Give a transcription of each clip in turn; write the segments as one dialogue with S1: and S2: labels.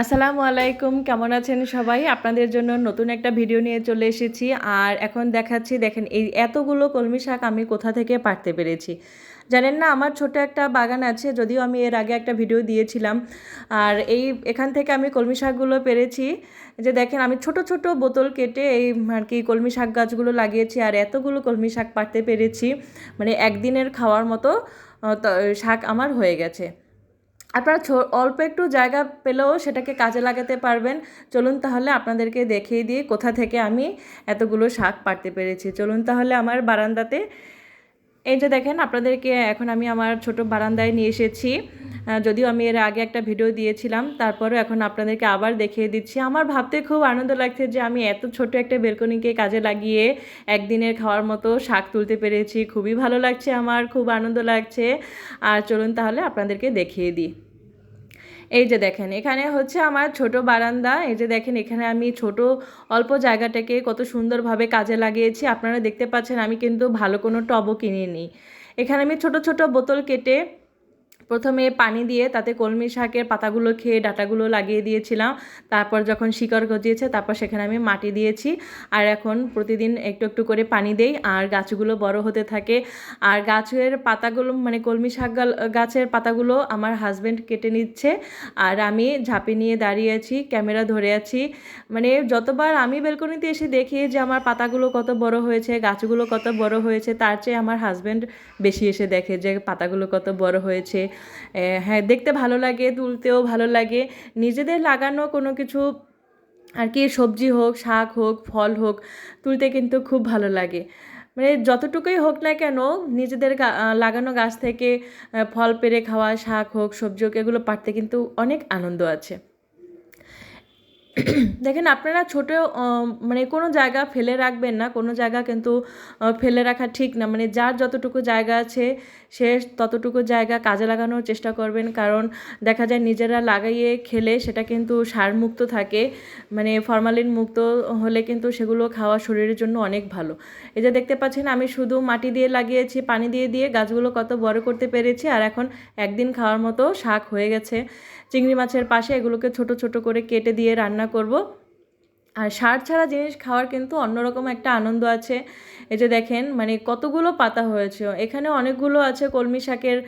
S1: আসসালামু আলাইকুম, কেমন আছেন সবাই? আপনাদের জন্য নতুন একটা ভিডিও নিয়ে চলে এসেছি। আর এখন দেখাচ্ছি, দেখেন এই এতগুলো কলমি শাক আমি কোথা থেকে পারতে পেরেছি। জানেন না, আমার ছোট একটা বাগান আছে, যদিও আমি এর আগে একটা ভিডিও দিয়েছিলাম। আর এই, এখান থেকে আমি কলমি শাকগুলো পেরেছি। যে দেখেন, আমি ছোট ছোট বোতল কেটে এই আর কি কলমি শাক গাছগুলো লাগিয়েছি, আর এতগুলো কলমি শাক পারতে পেরেছি। মানে একদিনের খাওয়ার মতো শাক আমার হয়ে গেছে। আপনারা অল্প একটু জায়গা পেলেও সেটাকে কাজে লাগাতে পারবেন। চলুন তাহলে আপনাদেরকে দেখিয়ে দিয়ে কোথা থেকে আমি এতগুলো শাক পাড়তে পেরেছি। চলুন তাহলে আমার বারান্দাতে। এই যে দেখেন, আপনাদেরকে এখন আমি আমার ছোট বারান্দায় নিয়ে এসেছি। যদিও আমি এর আগে একটা ভিডিও দিয়েছিলাম, তারপরেও এখন আপনাদেরকে আবার দেখিয়ে দিচ্ছি। আমার ভাবতে খুব আনন্দ লাগছে যে আমি এত ছোট একটা বেলকনিকে কাজে লাগিয়ে একদিনের খাওয়ার মতো শাক তুলতে পেরেছি। খুবই ভালো লাগছে আমার, খুব আনন্দ লাগছে। আর চলুন তাহলে আপনাদেরকে দেখিয়ে দিই। এই যে দেখেন, এখানে হচ্ছে আমার ছোট বারান্দা। এই যে দেখেন, এখানে আমি ছোট, অল্প জায়গাটাকে কত সুন্দরভাবে কাজে লাগিয়েছি। আপনারা দেখতে পাচ্ছেন, আমি কিন্তু ভালো কোনো টবও কিনিনি। এখানে আমি ছোট ছোট বোতল কেটে প্রথমে পানি দিয়ে তাতে কলমি শাকের পাতাগুলো খেয়ে ডাটাগুলো লাগিয়ে দিয়েছিলাম। তারপর যখন শিকড় গজিয়েছে, তারপর সেখানে আমি মাটি দিয়েছি। আর এখন প্রতিদিন একটু একটু করে পানি দেই আর গাছগুলো বড় হতে থাকে। আর গাছের পাতাগুলো মানে কলমি শাক গাছের পাতাগুলো আমার হাজব্যান্ড কেটে নিচ্ছে। আর আমি ঝাঁপি নিয়ে দাঁড়িয়ে আছি ক্যামেরা ধরে আছি। মানে যতবার আমি বেলকনিতে এসে দেখি যে আমার পাতাগুলো কত বড় হয়েছে, গাছগুলো কত বড় হয়েছে, তার চেয়ে আমার হাজব্যান্ড বেশি এসে দেখে যে পাতাগুলো কত বড় হয়েছে। হ্যাঁ দেখতে ভালো লাগে, তুলতেও ভালো লাগে। নিজেদের লাগানো কোনো কিছু আর কি, সবজি হোক, শাক হোক, ফল হোক, তুলতে কিন্তু খুব ভালো লাগে। মানে যতটুকুই হোক না কেন, নিজেদের লাগানো গাছ থেকে ফল পেরে খাওয়া, শাক হোক, সবজি হোক, এগুলো পাড়তে কিন্তু অনেক আনন্দ আছে। দেখেন আপনারা ছোট মানে কোনো জায়গা ফেলে রাখবেন না, কোনো জায়গা কিন্তু ফেলে রাখা ঠিক না। মানে যার যতটুকু জায়গা আছে, সে ততটুকু জায়গা কাজে লাগানোর চেষ্টা করবেন। কারণ দেখা যায় নিজেরা লাগাইয়ে খেলে সেটা কিন্তু সারমুক্ত থাকে। মানে ফরমালিন মুক্ত হলে কিন্তু সেগুলো খাওয়া শরীরের জন্য অনেক ভালো। এই যে দেখতে পাচ্ছেন, আমি শুধু মাটি দিয়ে লাগিয়েছি, পানি দিয়ে দিয়ে গাছগুলো কত বড় করতে পেরেছি। আর এখন একদিন খাওয়ার মতো শাক হয়ে গেছে। চিংড়ি মাছের পাশে এগুলোকে ছোট ছোট করে কেটে দিয়ে রান্না করব। আর সার ছাড়া জিনিস খাওয়ার কিন্তু অন্যরকম একটা আনন্দ আছে। এই যে দেখেন মানে কতগুলো পাতা হয়েছে। এখানে অনেকগুলো আছে কলমি শাকের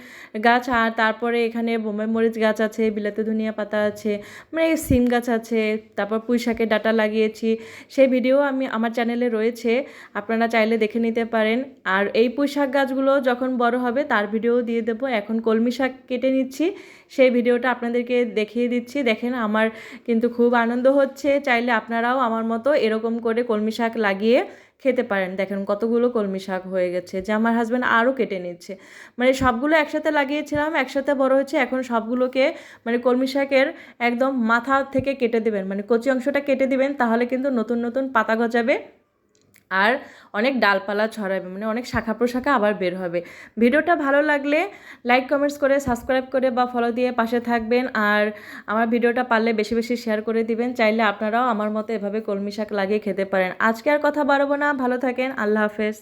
S1: গাছ, আর তারপরে এখানে বোম্বাই মরিচ গাছ আছে, বিলাতি ধনিয়া পাতা আছে মানে সিম গাছ আছে, তারপর পুঁই শাকের ডাটা লাগিয়েছি। সেই ভিডিও আমি আমার চ্যানেলে রয়েছে, আপনারা চাইলে দেখে নিতে পারেন। আর এই পুঁই শাক গাছগুলো যখন বড় হবে, তার ভিডিও দিয়ে দেবো। এখন কলমি শাক কেটে নিচ্ছি, সেই ভিডিওটা আপনাদেরকে দেখিয়ে দিচ্ছি। দেখেন, আমার কিন্তু খুব আনন্দ হচ্ছে। চাইলে আপনারাও আমার মতো এরকম করে কলমি শাক লাগিয়ে খেতে পারেন। দেখেন কতগুলো কলমি শাক হয়ে গেছে, যে আমার হাজব্যান্ড আরও কেটে নিচ্ছে। মানে সবগুলো একসাথে লাগিয়েছিলাম, একসাথে বড় হয়েছে, এখন সবগুলোকে মানে কলমি শাকের একদম মাথা থেকে কেটে দেবেন। মানে কচি অংশটা কেটে দিবেন, তাহলে কিন্তু নতুন নতুন পাতা গজাবে। আর অনেক ডালপালা ছড়াবে মানে অনেক শাখা প্রশাখা আবার বের হবে। ভিডিওটা ভালো লাগলে লাইক কমেন্টস করে সাবস্ক্রাইব করে বা ফলো দিয়ে পাশে থাকবেন। আর আমার ভিডিওটা পারলে বেশি বেশি শেয়ার করে দিবেন। চাইলে আপনারাও আমার মতো এভাবে কলমি শাক লাগিয়ে খেতে পারেন। আজকে আর কথা বাড়বো না। ভালো থাকেন। আল্লাহ হাফেজ।